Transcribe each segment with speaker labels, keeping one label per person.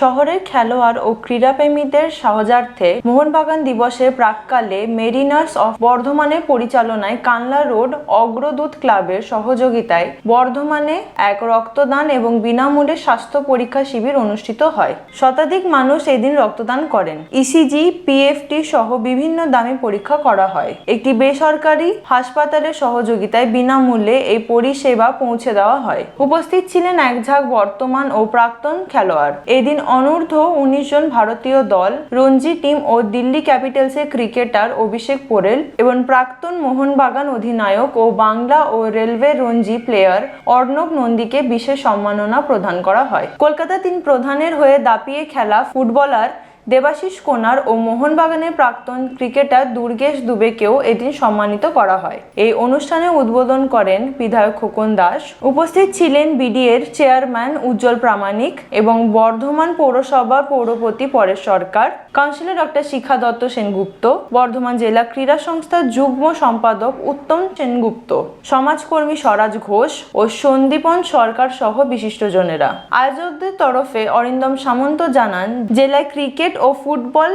Speaker 1: শহরের খেলোয়াড় ও ক্রীড়াপ্রেমীদের সহজার্থে মোহনবাগান দিবসের প্রাককালে মেরিনার্স অফ বর্ধমানের পরিচালনায় কানলা রোড অগ্রদূত ক্লাবের সহযোগিতায় বর্ধমানে এক রক্তদান এবং বিনামূল্যে স্বাস্থ্য পরীক্ষা শিবির অনুষ্ঠিত হয়। শতাধিক মানুষ এদিন রক্তদান করেন। ইসিজি পিএফটি সহ বিভিন্ন দামে পরীক্ষা করা হয়। একটি বেসরকারি হাসপাতালের সহযোগিতায় বিনামূল্যে এই পরিষেবা পৌঁছে দেওয়া হয়। উপস্থিত ছিলেন এক ঝাঁক বর্তমান ও প্রাক্তন খেলোয়াড়। এদিন অনূর্ধ্ব উনিশ জন ভারতীয় দল, রঞ্জি টিম ও দিল্লি ক্যাপিটালসের ক্রিকেটার অভিষেক পোরেল এবং প্রাক্তন মোহনবাগান অধিনায়ক ও বাংলা ও রেলওয়ে রঞ্জি প্লেয়ার অর্ণব নন্দীকে বিশেষ সম্মাননা প্রদান করা হয়। কলকাতা তিন প্রধানের হয়ে দাপিয়ে খেলা ফুটবলার দেবাশিস কোনার ও মোহনবাগানের প্রাক্তন ক্রিকেটার দুর্গেশ দুবেকেও এদিন সম্মানিত করা হয়। এই অনুষ্ঠানে উদ্বোধন করেন বিধায়ক খোকন দাস। উপস্থিত ছিলেন বিডিএর চেয়ারম্যান উজ্জ্বল প্রামাণিক এবং বর্ধমান পৌরসভার পৌরপতি পরেশ সরকার, কাউন্সিলর ডক্টর শিখা দত্ত সেনগুপ্ত, বর্ধমান জেলা ক্রীড়া সংস্থার যুগ্ম সম্পাদক উত্তম সেনগুপ্ত, সমাজকর্মী স্বরাজ ঘোষ ও সন্দীপন সরকার সহ বিশিষ্টজনেরা। আয়োজকদের তরফে অরিন্দম সামন্ত জানান, জেলায় ক্রিকেট ও ফুটবল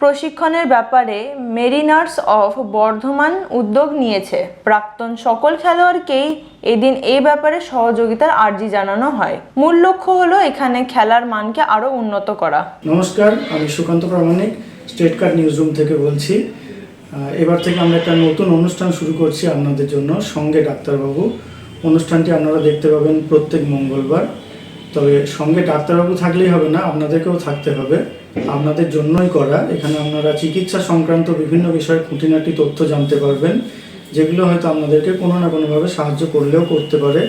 Speaker 1: প্রশিক্ষণের ব্যাপারে মেরিনার্স অফ বর্ধমান উদ্যোগ নিয়েছে। প্রাক্তন সকল খেলোয়াড়কেই এদিন এই ব্যাপারে সহযোগিতার আর্জি জানানো হয়। মূল লক্ষ্য হলো এখানে খেলার মানকে আরও উন্নত করা।
Speaker 2: নমস্কার, আমি Sukanta Pramanik, state card news room থেকে বলছি। এবার থেকে আমরা একটা নতুন অনুষ্ঠান শুরু করছি আপনাদের জন্য, সঙ্গে ডাক্তারবাবু। অনুষ্ঠানটি আপনারা দেখতে পাবেন প্রত্যেক মঙ্গলবার। তবে সঙ্গে ডাক্তারবাবু থাকলেই হবে না, আপনাদেরকেও থাকতে হবে। আপনাদের জন্যই করা। এখানে আপনারা চিকিৎসা সংক্রান্ত বিভিন্ন বিষয়ে খুঁটিনাটি তথ্য জানতে পারবেন, যেগুলো হয়তো আপনাদেরকে কোনো না কোনোভাবে সাহায্য করলেও করতে পারে।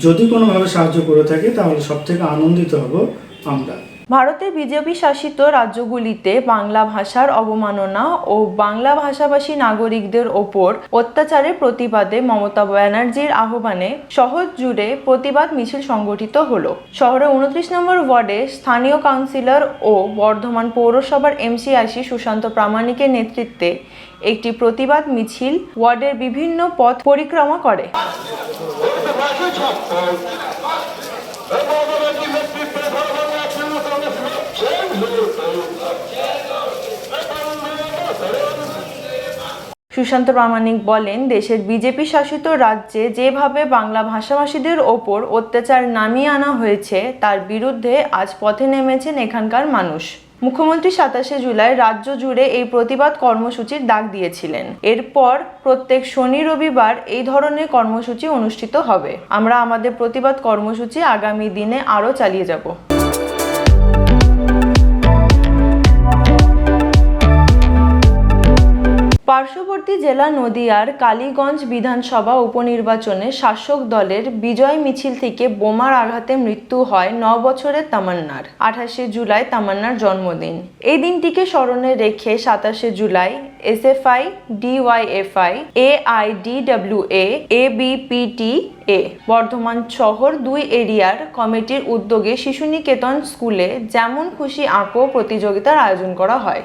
Speaker 2: যদি কোনোভাবে সাহায্য করে থাকে, তাহলে সব থেকে আনন্দিত হব আমরা।
Speaker 1: ভারতের বিজেপি শাসিত রাজ্যগুলিতে বাংলা ভাষার অবমাননা ও বাংলা ভাষাভাষী নাগরিকদের ওপর অত্যাচারের প্রতিবাদে মমতা ব্যানার্জির আহ্বানে শহর জুড়ে প্রতিবাদ মিছিল সংগঠিত হলো শহরের উনত্রিশ নম্বর ওয়ার্ডে স্থানীয় কাউন্সিলর ও বর্ধমান পৌরসভার এমসিআইসি সুশান্ত প্রামাণিকের নেতৃত্বে একটি প্রতিবাদ মিছিল ওয়ার্ডের বিভিন্ন পথ পরিক্রমা করে সুশান্ত প্রামাণিক বলেন, দেশের বিজেপি শাসিত রাজ্যে যেভাবে বাংলা ভাষাভাষীদের ওপর অত্যাচার নামিয়ে আনা হয়েছে, তার বিরুদ্ধে আজ পথে নেমেছেন এখানকার মানুষ। মুখ্যমন্ত্রী সাতাশে জুলাই রাজ্য জুড়ে এই প্রতিবাদ কর্মসূচির ডাক দিয়েছিলেন। এরপর প্রত্যেক শনি, রবিবার এই ধরনের কর্মসূচি অনুষ্ঠিত হবে। আমরা আমাদের প্রতিবাদ কর্মসূচি আগামী দিনে আরও চালিয়ে যাব। পার্শ্ববর্তী জেলা নদিয়ার কালীগঞ্জ বিধানসভা উপনির্বাচনে শাসক দলের বিজয় মিছিল থেকে বোমার আঘাতে মৃত্যু হয় ন বছরের তামান্নার, আঠাশে জুলাই তামান্নার জন্মদিন। এই দিনটিকে স্মরণে রেখে সাতাশে July SFI, DYFI, AIDWA ABPT এ বর্ধমান শহর দুই এরিয়ার কমিটির উদ্যোগে শিশু নিকেতন স্কুলে যেমন খুশি আঁকো প্রতিযোগিতার আয়োজন করা হয়।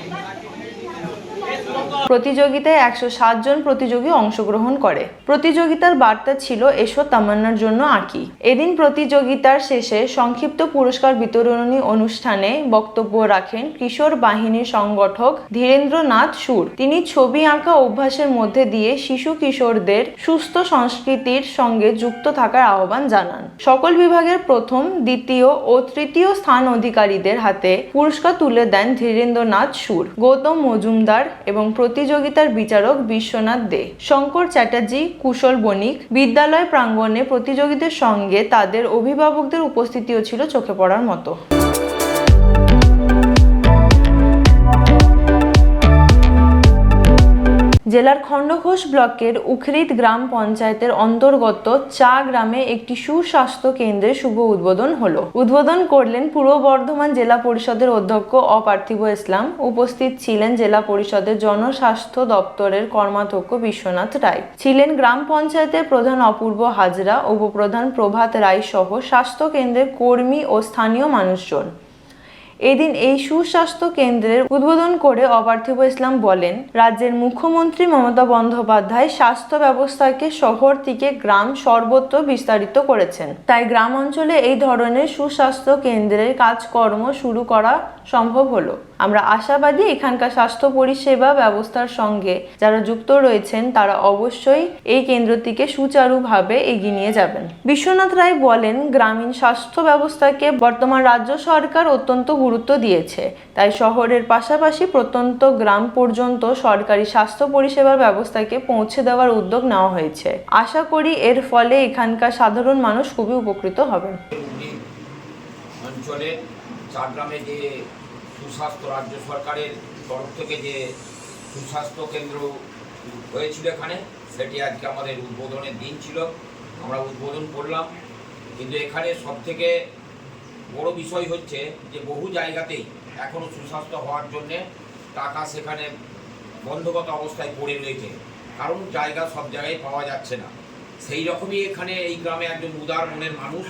Speaker 1: প্রতিযোগিতায় একশো জন প্রতিযোগী অংশগ্রহণ করে। প্রতিযোগিতার বার্তা ছিল, এসো তামান্নার জন্য আঁকি এদিন প্রতিযোগিতার শেষে সংক্ষিপ্ত পুরস্কার বিতরণী অনুষ্ঠানে বক্তব্য রাখেন কিশোর বাহিনীর সংগঠক ধীরেন্দ্রনাথ সুর। তিনি ছবি আঁকা অভ্যাসের মধ্যে দিয়ে শিশু কিশোরদের সুস্থ সংস্কৃতির সঙ্গে যুক্ত থাকার আহ্বান জানান। সকল বিভাগের প্রথম, দ্বিতীয় ও তৃতীয় স্থান অধিকারীদের হাতে পুরস্কার তুলে দেন ধীরেন্দ্রনাথ সুর। গৌতম মজুমদার এবং প্রতিযোগিতার বিচারক বিশ্বনাথ দে। শঙ্কর চ্যাটার্জি, কুশল বণিক, বিদ্যালয় প্রাঙ্গণে প্রতিযোগীদের সঙ্গে তাদের অভিভাবকদের উপস্থিতিও ছিল চোখে পড়ার মতো। জেলার খণ্ডঘোষ ব্লকের উখরিত গ্রাম পঞ্চায়েতের অন্তর্গত চা গ্রামে একটি সুস্বাস্থ্য কেন্দ্রের শুভ উদ্বোধন হলো। উদ্বোধন করলেন পূর্ব বর্ধমান জেলা পরিষদের অধ্যক্ষ অপার্থিব ইসলাম, উপস্থিত ছিলেন জেলা পরিষদের জনস্বাস্থ্য দপ্তরের কর্মাধ্যক্ষ বিশ্বনাথ রায়। ছিলেন গ্রাম পঞ্চায়েতের প্রধান অপূর্ব হাজরা, উপপ্রধান প্রভাত রায় সহ স্বাস্থ্য কেন্দ্রের কর্মী ও স্থানীয় মানুষজন। এদিন এই সুস্বাস্থ্য কেন্দ্রের উদ্বোধন করে অপার্থিব ইসলাম বলেন, রাজ্যের মুখ্যমন্ত্রী মমতা বন্দ্যোপাধ্যায় স্বাস্থ্য ব্যবস্থাকে শহর থেকে গ্রাম সর্বত্র বিস্তারিত করেছেন। তাই গ্রাম অঞ্চলে এই ধরনের সুস্বাস্থ্য কেন্দ্রের কাজকর্ম শুরু করা সম্ভব হলো। আমরা আশাবাদী এখানকার স্বাস্থ্য পরিষেবা ব্যবস্থার সঙ্গে যারা যুক্ত রয়েছেন, তারা অবশ্যই এই কেন্দ্রটিকে সুচারুভাবে এগিয়ে নিয়ে যাবেন। বিশ্বনাথ রায় বলেন, গ্রামীণ স্বাস্থ্য ব্যবস্থাকে বর্তমান রাজ্য সরকার অত্যন্ত গুরুত্ব দিয়েছে। তাই শহরের পাশাপাশি প্রত্যন্ত গ্রাম পর্যন্ত সরকারি স্বাস্থ্য পরিষেবার ব্যবস্থাকে পৌঁছে দেওয়ার উদ্যোগ নেওয়া হয়েছে। আশা করি এর ফলে এখানকার সাধারণ মানুষ খুবই উপকৃত হবেন।
Speaker 3: অঞ্চলে চারগ্রামে যে সুস্বাস্থ্য রাজ্য সরকারের তরফ থেকে যে সুস্বাস্থ্য কেন্দ্র হয়েছিল এখানে, সেটি আজকে আমাদের উদ্বোধনের দিন ছিল। আমরা উদ্বোধন করলাম। কিন্তু এখানে সবথেকে বড় বিষয় হচ্ছে যে বহু জায়গাতেই এখনও সুস্বাস্থ্য হওয়ার জন্যে টাকা সেখানে বন্ধগত অবস্থায় পড়ে রয়েছে। কারণ জায়গা সব জায়গায় পাওয়া যাচ্ছে না। সেই রকমই এখানে এই গ্রামে একজন উদার মনের মানুষ,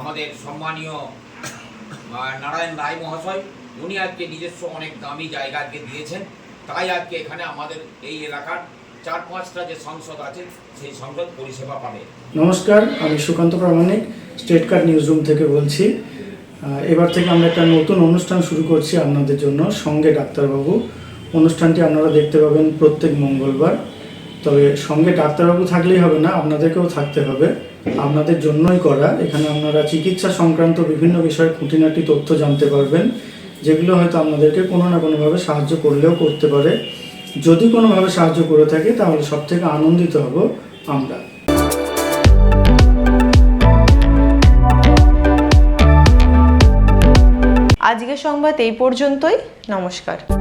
Speaker 3: আমাদের সম্মানীয় নারায়ণ রায় মহাশয় উনি আজকে নিজস্ব অনেক দামি জায়গা আজকে দিয়েছেন। তাই আজকে এখানে আমাদের এই এলাকার চার পাঁচটা যে সংসদ আছে, সেই সংসদ পরিষেবা পাবে।
Speaker 2: নমস্কার, আমি Sukanta Pramanik, state card news room থেকে বলছি। এবার থেকে আমরা একটা নতুন অনুষ্ঠান শুরু করছি আপনাদের জন্য, সঙ্গে ডাক্তারবাবু। অনুষ্ঠানটি আপনারা দেখতে পাবেন প্রত্যেক মঙ্গলবার। তবে সঙ্গে ডাক্তারবাবু থাকলেই হবে না, আপনাদেরকেও থাকতে হবে। আপনাদের জন্যই করা। এখানে আপনারা চিকিৎসা সংক্রান্ত বিভিন্ন বিষয়ে খুঁটিনাটি তথ্য জানতে পারবেন। যেগুলো হয়তো আপনাদেরকে কোনো না কোনোভাবে সাহায্য করলেও করতে পারে। যদি কোনোভাবে সাহায্য করে থাকে, তাহলে সব থেকে আনন্দিত হব আমরা।
Speaker 1: আজকের সংবাদ এই পর্যন্তই। নমস্কার।